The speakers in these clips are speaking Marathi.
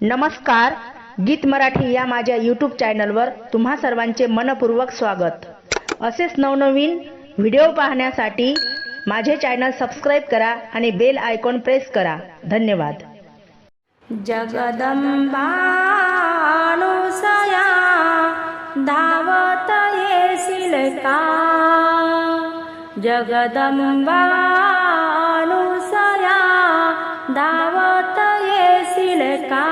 नमस्कार गीत मराठी या माझ्या यूट्यूब चॅनलवर तुम्हा सर्वांचे मनपूर्वक स्वागत. असेच नवनवीन व्हिडिओ पाहण्यासाठी माझे चॅनल सबस्क्राईब करा आणि बेल आयकॉन प्रेस करा. धन्यवाद. जगदंबानुसया धावत येशील का जगदंबानुसया धावत येशील का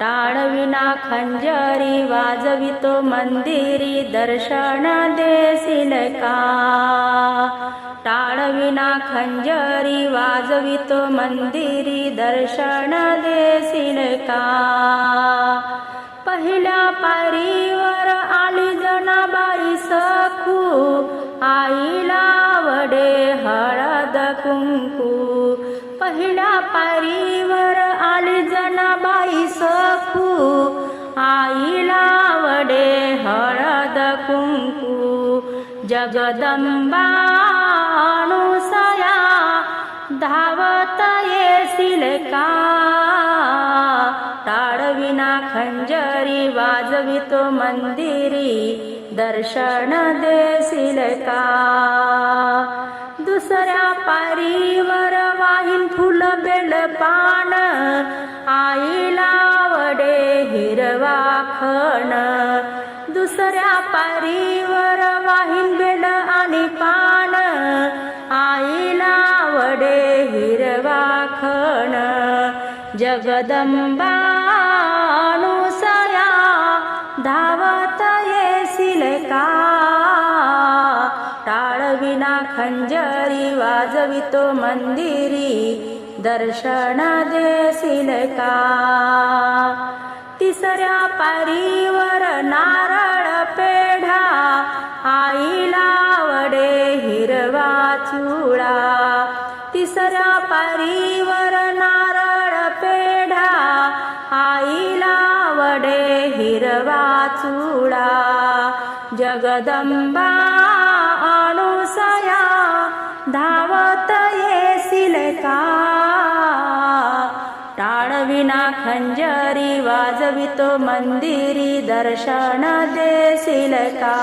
टाळविना खंजरी वाजवितो मंदिरी दर्शन देशील का टाळविना खंजरी वाजवितो मंदिरी दर्शन देशील का पहिल्या पारीवर आली जनाबाई सखू. पहिला पारीवर आली जनाबाई सखू आईला वडे हळद कुंकू. जगदंबा अनुसया धावत येशील का? टाळविना खंजरी वाजवितो मंदिरी दर्शन देशील का? दुसऱ्या पारीवर फुल बेल पान आईला वडे हिरवा खण दुसऱ्या पारीवर वाहीन बेल आणि पान आईला वडे हिरवा खण जगदंबानुसया धावत येशील का टाळविना खंजरी वाजवितो मंदिरी दर्शन देशील का तिसऱ्या पारीवर नारळ पेढा आईला वडे हिरवा चुडा तिसऱ्या पारीवर नारळ पेढा आईला वडे हिरवा चुडा जगदंबा अनुसया धावत येशील का टाळविना खंजरी वाजवितो मंदिरी दर्शन देशील का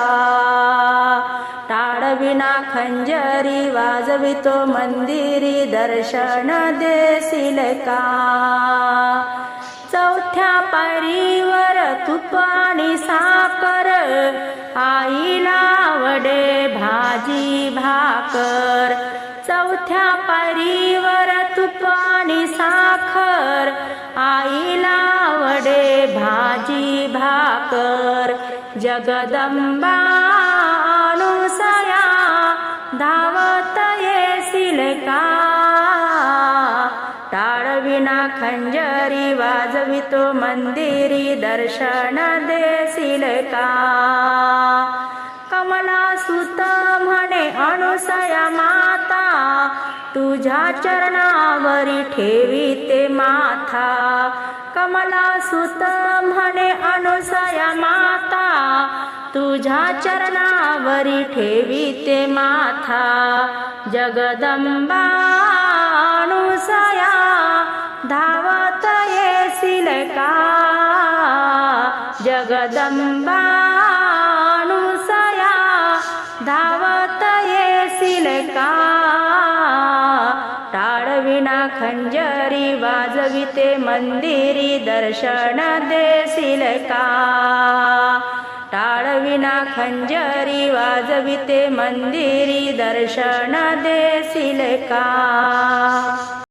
टाळविना खंजरी वाजवितो मंदिरी दर्शन देशील का चौथ्या पारीवर तूप आणि साखर आईला वडे भाजी भाकर. चौथ्या पारीवर तूप आणि साखर आईला वडे भाजी भाकर. जगदंबा अनुसया धावत येशील का? टाळविना खंजरी वाजवितो मंदिरी दर्शन देशील का कमला सुत म्हणे अनुसया माता तुझ्या चरणावरी ठेवी ते माथा. कमला सुत म्हणे अनुसया माता तुझ्या चरणावरी ठेवी ते माथा. जगदंबा का? जगदंबानुसया धावत येशील का? टाळविना खंजरी वाजविते मंदिरी दर्शन देशील का? टाळविना खंजरी वाजविते मंदिरी दर्शन देशील का?